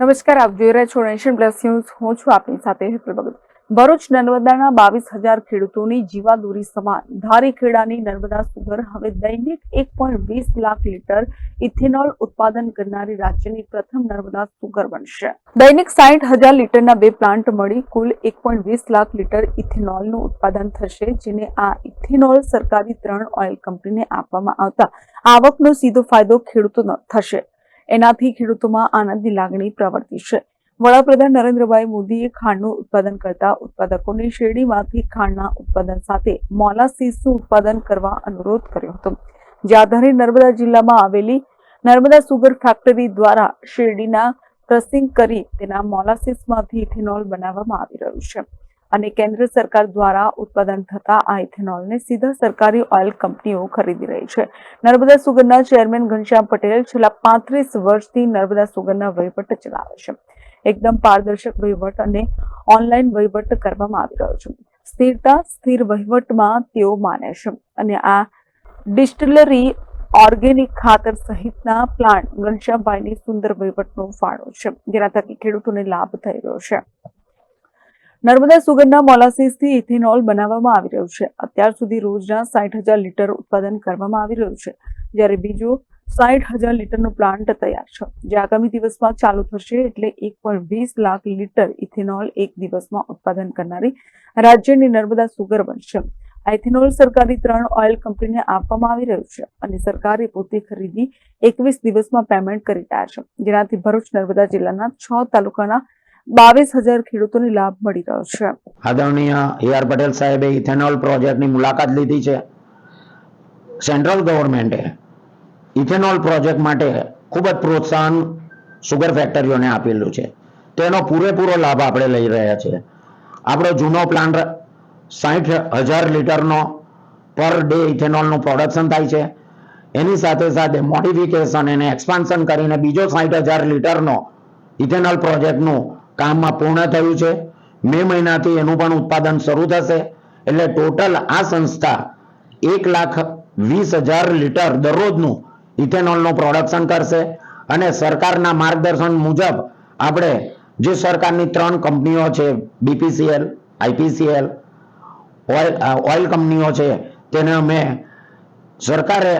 નમસ્કાર, આપ જોઈ રહ્યા છો નેશન પ્લસ ન્યૂઝ હું છું આપની સાથે હેતલ ભગત. ભરૂચ નર્મદાના બાવીસ હજાર ખેડૂતોની જીવાદોરી સમાન. ધારીખેડાની નર્મદા સુગર હવે દૈનિક એક પોઈન્ટ વીસ લાખ લીટર ઇથેનોલ ઉત્પાદન કરનારી રાજ્યની પ્રથમ નર્મદા સુગર બનશે. દૈનિક સાઠ હજાર લીટરના બે પ્લાન્ટ મળી. કુલ એક પોઈન્ટ વીસ લાખ લીટર ઇથેનોલનું ઉત્પાદન થશે, જેને આ ઇથેનોલ સરકારી ત્રણ ઓઇલ કંપનીને આપવામાં આવતા. આવકનો સીધો ફાયદો ખેડૂતોનો થશે. એનાથી ખેડૂતોમાં આનંદની લાગણી પ્રવર્તી છે. વડાપ્રધાન નરેન્દ્રભાઈ મોદીએ ખાંડનું ઉત્પાદન કરતા ઉત્પાદકોને શેરડીમાંથી ખાંડના ઉત્પાદન સાથે મોલાસીસનું ઉત્પાદન કરવા અનુરોધ કર્યો હતો. જે આધારે નર્મદા જિલ્લામાં આવેલી નર્મદા સુગર ફેક્ટરી દ્વારા શેરડીના ક્રસિંગ કરી તેના મોલાસીસમાંથી ઇથેનોલ બનાવવામાં આવી રહ્યું છે. અને કેન્દ્ર સરકાર દ્વારા ઉત્પાદન થતા આ ઇથેનોલને સીધા સરકારી ઓઇલ કંપનીઓ ખરીદી રહી છે. નર્મદા સુગરના ચેરમેન ઘનશ્યામ પટેલ છેલ્લા પાંત્રીસ વર્ષથી નર્મદા સુગરના વહીવટ ચલાવે છે. એકદમ પારદર્શક વહીવટ અને ઓનલાઈન વહીવટ કરવામાં આવી રહ્યો છે. સ્થિરતા, સ્થિર વહીવટમાં તેઓ માને છે. અને આ ડિસ્ટિલરી ઓર્ગેનિક ખાતર સહિતના પ્લાન્ટ ઘનશ્યામભાઈની સુંદર વહીવટનો ફાળો છે, જેના થકી ખેડૂતોને લાભ થઈ રહ્યો છે. નર્મદા સુગરના મોલાસીસથી ઇથેનોલ બનાવવામાં આવી રહ્યું છે. અત્યાર સુધી રોજના સાઠ હજાર લીટર ઉત્પાદન કરવામાં આવી રહ્યું છે. જ્યારે બીજો સાઠ હજાર લીટરનો પ્લાન્ટ તૈયાર છે. જે આગામી દિવસમાં ચાલુ થશે એટલે એક પોઈન્ટ વીસ લાખ લીટર ઇથેનોલ એક દિવસમાં ઉત્પાદન કરનારી રાજ્યની નર્મદા સુગર બનશે. આ ઇથેનોલ સરકારી ત્રણ ઓઇલ કંપનીને આપવામાં આવી રહ્યું છે અને સરકારે પોતે ખરીદી એકવીસ દિવસમાં પેમેન્ટ કરી રહ્યા છે. જેનાથી ભરૂચ, નર્મદા જિલ્લાના છ તાલુકાના બાવીસ હજાર ખેડૂતોને લાભ મળી રહ્યો છે. આદરણીય એ આર પટેલ સાહેબે ઇથેનોલ પ્રોજેક્ટની મુલાકાત લીધી છે. સેન્ટ્રલ ગવર્મેન્ટે ઇથેનોલ પ્રોજેક્ટ માટે ખૂબ જ પ્રોત્સાહન સુગર ફેક્ટરીઓને આપેલું છે. તેનો પૂરેપૂરો લાભ આપણે લઈ રહ્યા છીએ. આપણો જૂનો પ્લાન્ટ સાઠ હજાર લીટરનો પર ડે ઇથેનોલનું પ્રોડક્શન થાય છે. એની સાથે સાથે મોડિફિકેશન એને એક્સપાન્શન કરીને બીજો સાઠ હજાર લીટરનો ઇથેનોલ પ્રોજેક્ટનું કામમાં પૂર્ણ થયું છે. મે મહિનાથી એનું પણ ઉત્પાદન શરૂ થશે. એટલે ટોટલ આ સંસ્થા એક લાખ વીસ હજાર લીટર દરરોજનું ઇથેનોલનું પ્રોડક્શન કરશે. અને સરકારના માર્ગદર્શન મુજબ આપણે જે સરકારની ત્રણ કંપનીઓ છે બીપીસીએલ આઈપીસીએલ ઓઇલ ઓઇલ કંપનીઓ છે, તેને અમે સરકારે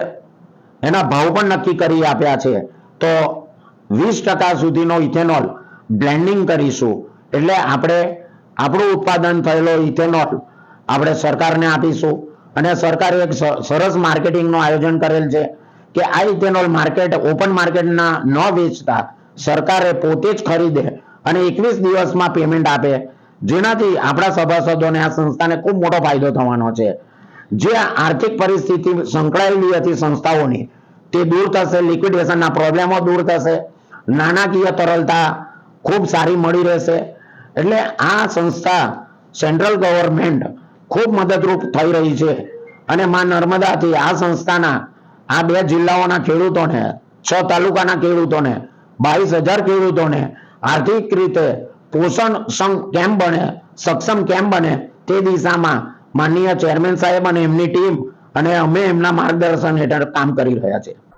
એના ભાવ પણ નક્કી કરી આપ્યા છે. તો વીસ ટકા સુધીનો ઇથેનોલ બ્લેન્ડિંગ કરીશું. એટલે આપણે, આપણું ઉત્પાદન થયેલો ઇથેનોલ આપણે સરકારને આપીશું. અને સરકારે એક સરસ માર્કેટિંગનું આયોજન કરેલ છે કે આ ઇથેનોલ માર્કેટ, ઓપન માર્કેટના ન વેચતા સરકારે પોતે જ ખરીદે અને એકવીસ દિવસમાં પેમેન્ટ આપે. જેનાથી આપણા સભાસદોને, આ સંસ્થાને ખૂબ મોટો ફાયદો થવાનો છે. જે આર્થિક પરિસ્થિતિ સંકળાયેલી હતી સંસ્થાઓની, તે દૂર થશે, લિક્વિડેશનના પ્રોબ્લેમો દૂર થશે, નાણાકીય તરલતા ખૂબ સારી મળી રહેશે. એટલે આ સંસ્થા સેન્ટ્રલ ગવર્મેન્ટ ખૂબ મદદરૂપ થઈ રહી છે. અને માં નર્મદાથી આ સંસ્થાના આ બે જિલ્લાઓના ખેડૂતોને, છ તાલુકાના ખેડૂતોને, બાવીસ હજાર ખેડૂતોને આર્થિક રીતે પોષણ કેમ બને, સક્ષમ કેમ બને તે દિશામાં માનનીય ચેરમેન સાહેબ અને એમની ટીમ અને અમે એમના માર્ગદર્શન હેઠળ કામ કરી રહ્યા છે